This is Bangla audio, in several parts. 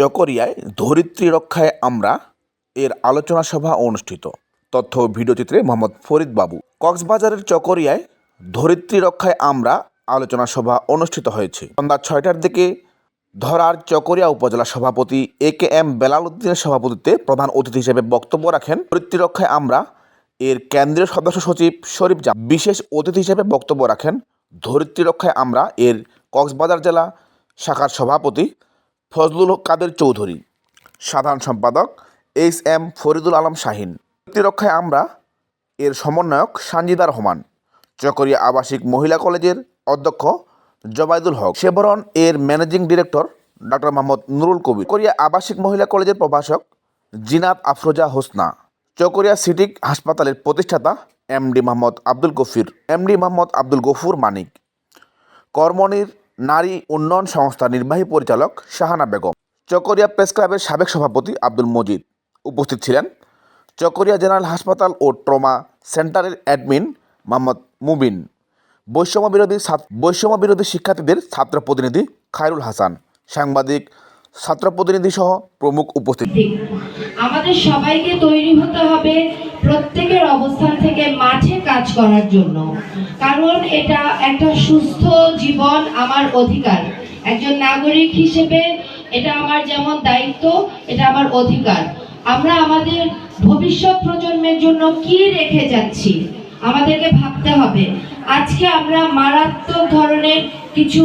চকরিয়ায় ধরিত্রী রক্ষায় আমরা এর আলোচনা সভা অনুষ্ঠিত। তথ্য ও ভিডিওচিত্রে মোহাম্মদ ফরিদ বাবু। কক্সবাজারের চকরিয়ায় ধরিত্রী রক্ষায় আমরা আলোচনা সভা অনুষ্ঠিত হয়েছে। সন্ধ্যা ছয়টার দিকে ধরার চকরিয়া উপজেলা সভাপতি এ কে এম বেলাল উদ্দিনের সভাপতিত্বে প্রধান অতিথি হিসেবে বক্তব্য রাখেন। ধরিত্রী রক্ষায় আমরা এর কেন্দ্রীয় সদস্য সচিব শরীফ জা বিশেষ অতিথি হিসেবে বক্তব্য রাখেন। ধরিত্রী রক্ষায় আমরা এর কক্সবাজার জেলা শাখার সভাপতি ফজলুল কাদের চৌধুরী? সাধারণ সম্পাদক এইচ এম ফরিদুল আলম শাহিন। প্রতিরক্ষায় আমরা এর সমন্বয়ক সানজিদা রহমান। চকরিয়া আবাসিক মহিলা কলেজের অধ্যক্ষ জবাইদুল হক। সেবরন এর managing director doctor Mohammad Nurul Kabir. Korea আবাসিক মহিলা কলেজের প্রভাষক জিনাত আফরোজা হোসনা। চকরিয়া সিটি হাসপাতালের প্রতিষ্ঠাতা এমডি মোহাম্মদ আব্দুল গফির। এমডি মোহাম্মদ আব্দুল গফুর মানিক। কর্মনির নারী উন্নয়ন সংস্থার নির্বাহী পরিচালক শাহানা বেগম। চকরিয়া প্রেস ক্লাবের সাবেক সভাপতি আব্দুল মজিদ উপস্থিত ছিলেন। চকরিয়া জেনারেল হাসপাতাল ও ট্রমা সেন্টারের অ্যাডমিন মোহাম্মদ মুবিন। বৈষম্য বিরোধী বৈষম্য বিরোধী শিক্ষার্থীদের ছাত্র প্রতিনিধি খায়রুল হাসান। সাংবাদিক, ছাত্র প্রতিনিধি সহ প্রমুখ উপস্থিত। আমাদের সবাইকে তৈরি হতে হবে প্রত্যেকের অবস্থান থেকে মাঠে কাজ করার জন্য। কারণ এটা একটা সুস্থ জীবন আমার অধিকার। একজন নাগরিক হিসেবে এটা আমার যেমন দায়িত্ব, এটা আমার অধিকার। আমরা আমাদের ভবিষ্যৎ প্রজন্মের জন্য কি রেখে যাচ্ছি, আমাদেরকে ভাবতে হবে। আজকে আমরা মারাত্মক ধরনের কিছু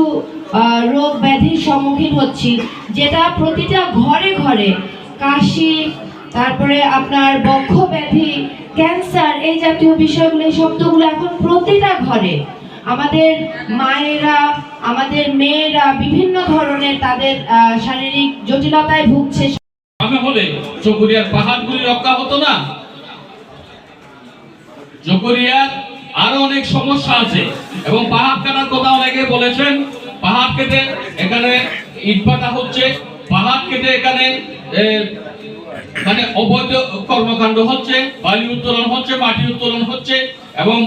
রোগ ব্যাধির সম্মুখীন হচ্ছি, যেটা প্রতিটা ঘরে ঘরে কাশি তারপরে আপনার বক্ষ ব্যাধি ক্যান্সার এই জাতীয় বিষয়গুলো, এই শব্দগুলো এখন প্রতিটা ঘরে। আমাদের মায়েরা, আমাদের মেয়েরা বিভিন্ন ধরনের তাদের শারীরিক জটিলতায় ভুগছে। আমি হলে চকরিয়ার পাহাড়গুলি রক্ষা হতো না। চকরিয়ার আরও অনেক সমস্যা আছে। এবং পাহাড় কাটার কথা অনেকে বলেছেন, পাহাড় কেটে এখানে ইটভাটা হচ্ছে, পাহাড় কেটে এখানে মানে অবৈধ কর্মকাণ্ড হচ্ছে, বালি উত্তোলন হচ্ছে, মাটি উত্তোলন হচ্ছে, এবং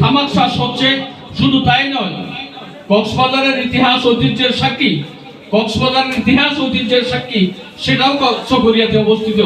থামাক শ্বাস হচ্ছে, শুধু তাই নয়, কক্সবাজারের ইতিহাস, ঐতিহ্যের সাক্ষী, কক্সবাজারের ইতিহাস, ঐতিহ্যের সাক্ষী, সেটাও চকরিয়াতে অবস্থিত।